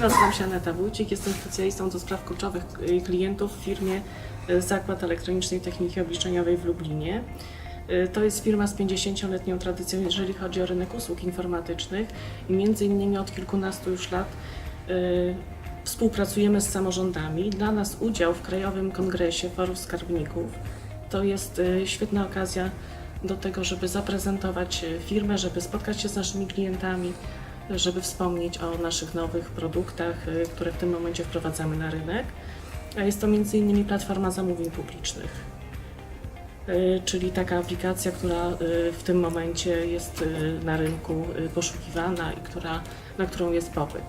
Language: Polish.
nazywam się Aneta Wójcik, jestem specjalistą do spraw kluczowych y, klientów w firmie y, Zakład Elektronicznej Techniki Obliczeniowej w Lublinie. Y, To jest firma z 50-letnią tradycją, jeżeli chodzi o rynek usług informatycznych i między innymi od kilkunastu już lat współpracujemy z samorządami. Dla nas udział w Krajowym Kongresie Forów Skarbników to jest świetna okazja do tego, żeby zaprezentować firmę, żeby spotkać się z naszymi klientami, żeby wspomnieć o naszych nowych produktach, y, które w tym momencie wprowadzamy na rynek. A jest to m.in. platforma zamówień publicznych, y, czyli taka aplikacja, która y, w tym momencie jest na rynku poszukiwana i która, na którą jest popyt.